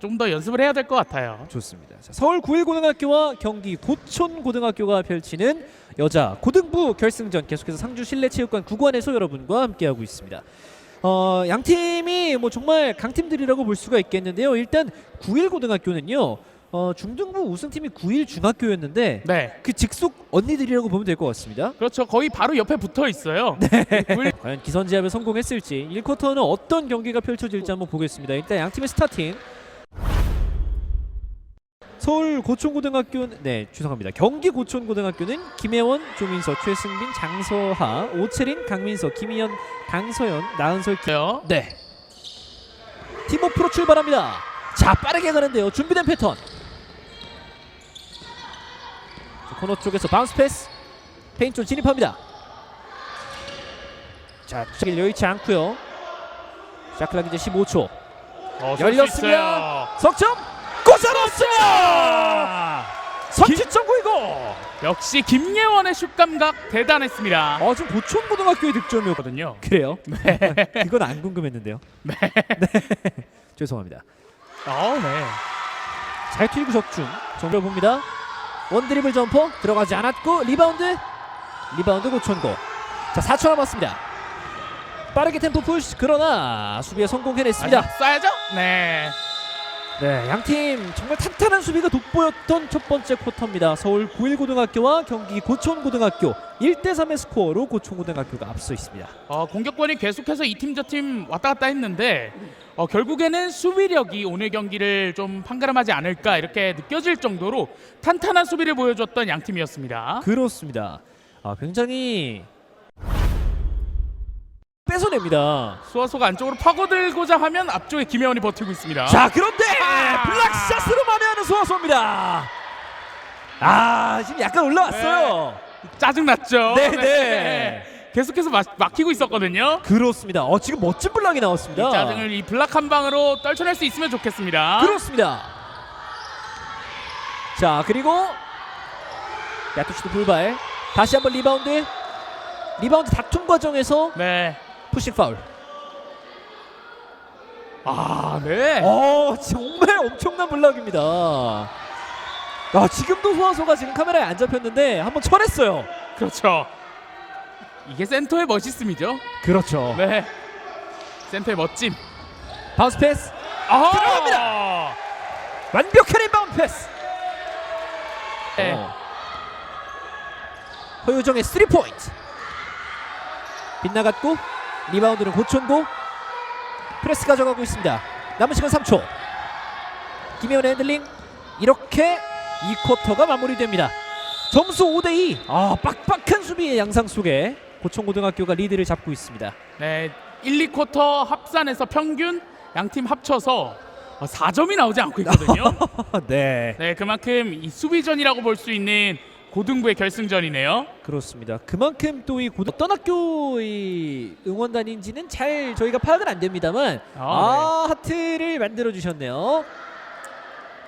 좀 더 연습을 해야 될 것 같아요. 좋습니다. 자, 서울 9일 고등학교와 경기 고촌 고등학교가 펼치는 여자 고등부 결승전 계속해서 상주 실내체육관 구관에서 여러분과 함께하고 있습니다. 어, 양 팀이 뭐 정말 강팀들이라고 볼 수가 있겠는데요. 일단 9일 고등학교는요. 어, 중등부 우승팀이 9일 중학교였는데 네. 그 직속 언니들이라고 보면 될 것 같습니다. 그렇죠. 거의 바로 옆에 붙어 있어요. 굴- 과연 기선제압에 성공했을지 1쿼터는 어떤 경기가 펼쳐질지 한번 보겠습니다. 일단 양 팀의 스타팅 서울 고촌고등학교 네 죄송합니다. 경기 고촌고등학교는 김혜원, 조민서, 최승빈, 장서하, 오채린, 강민서, 김희연, 강서연, 나은설 기... 요네 팀워프로 출발합니다. 자 빠르게 가는데요. 준비된 패턴 자, 코너 쪽에서 바운스 패스 페인트 쪽 진입합니다. 자 투척이 여의치 않고요. 샤클락 이제 15초 어, 열렸습니다. 석점 꽂아넣었습니다. 선취점 구이고. 역시 김예원의 슛 감각 대단했습니다. 어 지금 고촌고등학교의 득점이었거든요. 그래요? 이건 안 궁금했는데요. 네. 죄송합니다. 어, 네. 잘 튀고 적중 정글 봅니다. 원 드리블 점퍼 들어가지 않았고 리바운드 리바운드 고촌고. 자 4초 남았습니다. 빠르게 템포 푸시 그러나 수비에 성공해냈습니다. 아직 쏴야죠? 네. 네, 양팀 정말 탄탄한 수비가 돋보였던 첫 번째 쿼터입니다. 서울 9일고등학교와 경기 고촌고등학교 1대 3의 스코어로 고촌고등학교가 앞서 있습니다. 어, 공격권이 계속해서 이 팀 저 팀 왔다 갔다 했는데 어, 결국에는 수비력이 오늘 경기를 좀 판가름하지 않을까 이렇게 느껴질 정도로 탄탄한 수비를 보여줬던 양 팀이었습니다. 그렇습니다. 아, 굉장히 뺏어냅니다. 수아소가 안쪽으로 파고들고자 하면 앞쪽에 김혜원이 버티고 있습니다. 자, 그런데 아! 블락샷으로 만회하는 소아소입니다. 아, 지금 약간 올라왔어요. 짜증 났죠. 네, 네. 계속해서 막, 막히고 있었거든요. 그렇습니다. 어, 지금 멋진 블락이 나왔습니다. 이 짜증을 이 블락 한 방으로 떨쳐낼 수 있으면 좋겠습니다. 그렇습니다. 자 그리고 야투시도 불발. 다시 한번 리바운드. 리바운드 다툼 과정에서 네. 푸싱 파울. 아, 네. 어 정말 엄청난 블락입니다. 아 지금도 후아소가 지금 카메라에 안 잡혔는데 한번 쳐냈어요. 그렇죠. 이게 센터의 멋있음이죠. 그렇죠. 네. 센터의 멋짐. 바운스 패스 아! 들어갑니다. 완벽한 리바운드 패스. 네. 어. 허유정의 3포인트 빗나갔고 리바운드는 고촌고 프레스 가져가고 있습니다. 남은 시간 3초. 김혜원의 핸들링. 이렇게 2쿼터가 마무리됩니다. 점수 5대2 아 빡빡한 수비의 양상 속에 고촌고등학교가 리드를 잡고 있습니다. 네. 1, 2쿼터 합산해서 평균 양팀 합쳐서 4점이 나오지 않고 있거든요. 네. 네, 그만큼 이 수비전이라고 볼 수 있는 고등부의 결승전이네요. 그렇습니다. 그만큼 또 이 어떤 학교의 응원단인지는 잘 저희가 파악은 안 됩니다만 아, 아, 하트를 만들어 주셨네요.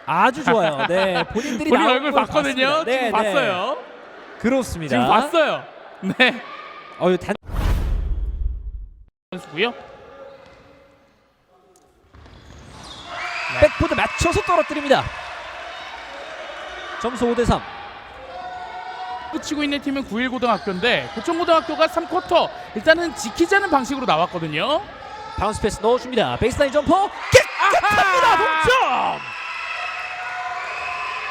아주 좋아요. 네, 본인들이 본인 얼굴 걸 봤거든요. 봤습니다. 네, 지금 네. 봤어요. 그렇습니다. 지금 봤어요. 네. 어유 단 선수고요. 백보드 맞춰서 떨어뜨립니다. 점수 5 대 3. 붙이고 있는 팀은 9일고등학교인데 고천고등학교가 3쿼터 일단은 지키자는 방식으로 나왔거든요. 바운스 패스 넣어줍니다. 베이스라인 점퍼 깨끗합니다. 동점.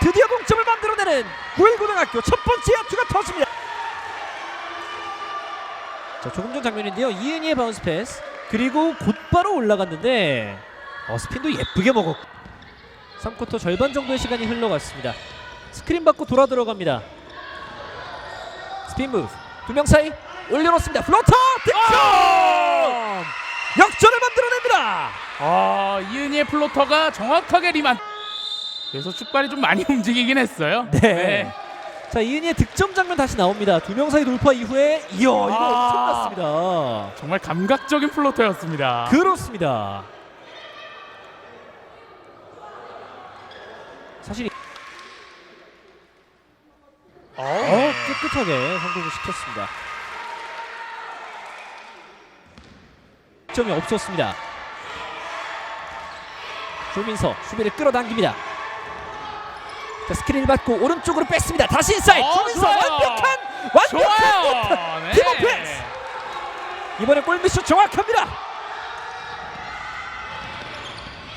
드디어 동점을 만들어내는 9일고등학교 첫 번째 야투가 터집니다. 자 조금 전 장면인데요. 이은희의 바운스 패스 그리고 곧바로 올라갔는데 어, 스핀도 예쁘게 먹었고 3쿼터 절반 정도의 시간이 흘러갔습니다. 스크린 받고 돌아 들어갑니다. 스핀 무브 두 명 사이 올려놓습니다. 플로터 득점! 역전을 만들어냅니다. 아 이은희의 플로터가 정확하게 리만. 그래서 축발이 좀 많이 움직이긴 했어요. 네. 자 이은희의 득점 장면 다시 나옵니다. 두 명 사이 돌파 이후에 이야 이거 아. 엄청났습니다. 정말 감각적인 플로터였습니다. 그렇습니다. 사실 어, 어, 깨끗하게 성공을 시켰습니다. 점이 없었습니다. 조민서 수비를 끌어당깁니다. 자 스크린을 받고 오른쪽으로 뺐습니다. 다시 인사이드 어, 조민서 좋아요. 완벽한 완벽한 좋아요. 네. 패스. 이번에 골밑슛 정확합니다.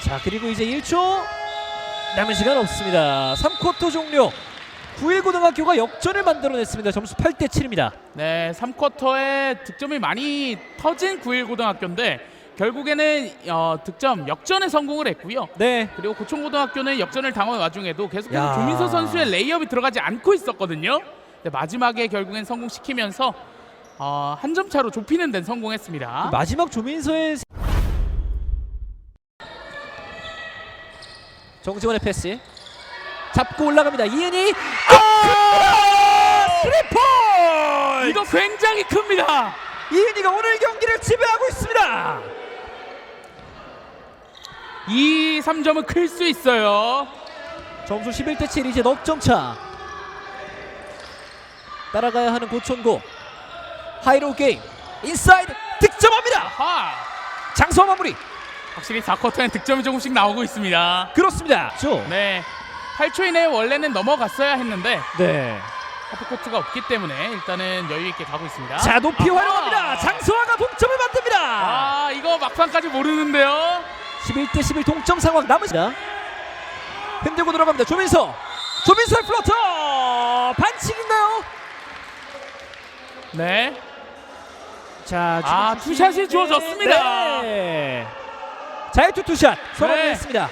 자 그리고 이제 1초 남은 시간 없습니다. 3쿼터 종료. 9일고등학교가 역전을 만들어냈습니다. 점수 8대 7입니다. 네, 3쿼터에 득점이 많이 터진 9일고등학교인데 결국에는 어, 득점 역전에 성공을 했고요. 네. 그리고 고촌고등학교는 역전을 당한 와중에도 계속해서 야. 조민서 선수의 레이업이 들어가지 않고 있었거든요. 근데 마지막에 결국엔 성공시키면서 어, 한 점 차로 좁히는 데는 성공했습니다. 마지막 조민서의 정지원의 패스 잡고 올라갑니다. 이은이 아! 스리퍼! 이거 굉장히 큽니다. 이은이가 오늘 경기를 지배하고 있습니다. 이 3점은 클 수 있어요. 점수 11대 7 이제 넉점 차. 따라가야 하는 고천고 하이로 게임 인사이드 득점합니다. 아하. 장소 마무리 확실히 4쿼터엔 득점이 조금씩 나오고 있습니다. 그렇습니다. 죠. 네. 8초 이내에 원래는 넘어갔어야 했는데 네. 하프코트가 없기 때문에 일단은 여유 있게 가고 있습니다. 자 높이 아하. 활용합니다. 장소아가 동점을 만듭니다. 아 이거 막판까지 모르는데요. 11대 11 동점 상황 남으시다. 흔들고 들어갑니다. 조민서. 조민서의 플러터 반칙인가요? 네. 자, 아, 투샷이 주어졌습니다. 네. 자유투 투샷 선언했습니다.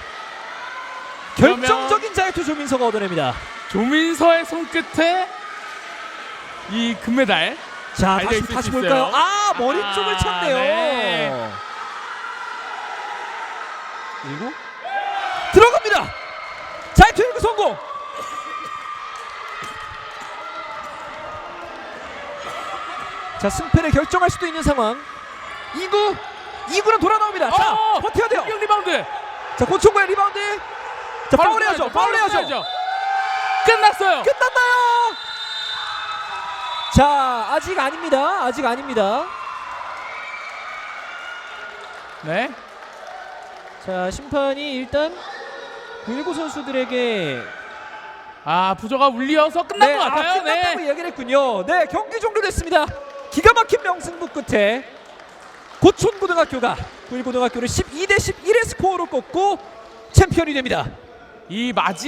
그러면- 결정적 인 자유투 조민서가 얻어냅니다. 조민서의 손끝에 이 금메달. 자, 다시 있을 다시 수 볼까요? 있어요. 아, 머리 아, 쪽을 쳤네요. 네. 그리고 들어갑니다. 자유투 1구 성공. 자, 승패를 결정할 수도 있는 상황. 2구 2구는 돌아 나옵니다. 자, 어! 버텨야 돼요. 공격 리바운드. 자, 고총구의 리바운드. 자, 파울 해야죠. 끊어야죠. 바로 파울해야죠. 끊어야죠. 끝났어요. 끝났나요? 자, 아직 아닙니다. 아직 아닙니다. 네. 자, 심판이 일단 919 선수들에게 아 부조가 울려서 끝난 네, 것 같아요. 아, 끝났다고 네. 이야기를 했군요. 네, 경기 종료됐습니다. 기가 막힌 명승부 끝에 고촌고등학교가 919고등학교를 12 대 11의 스코어로 꺾고 챔피언이 됩니다. 이 마지막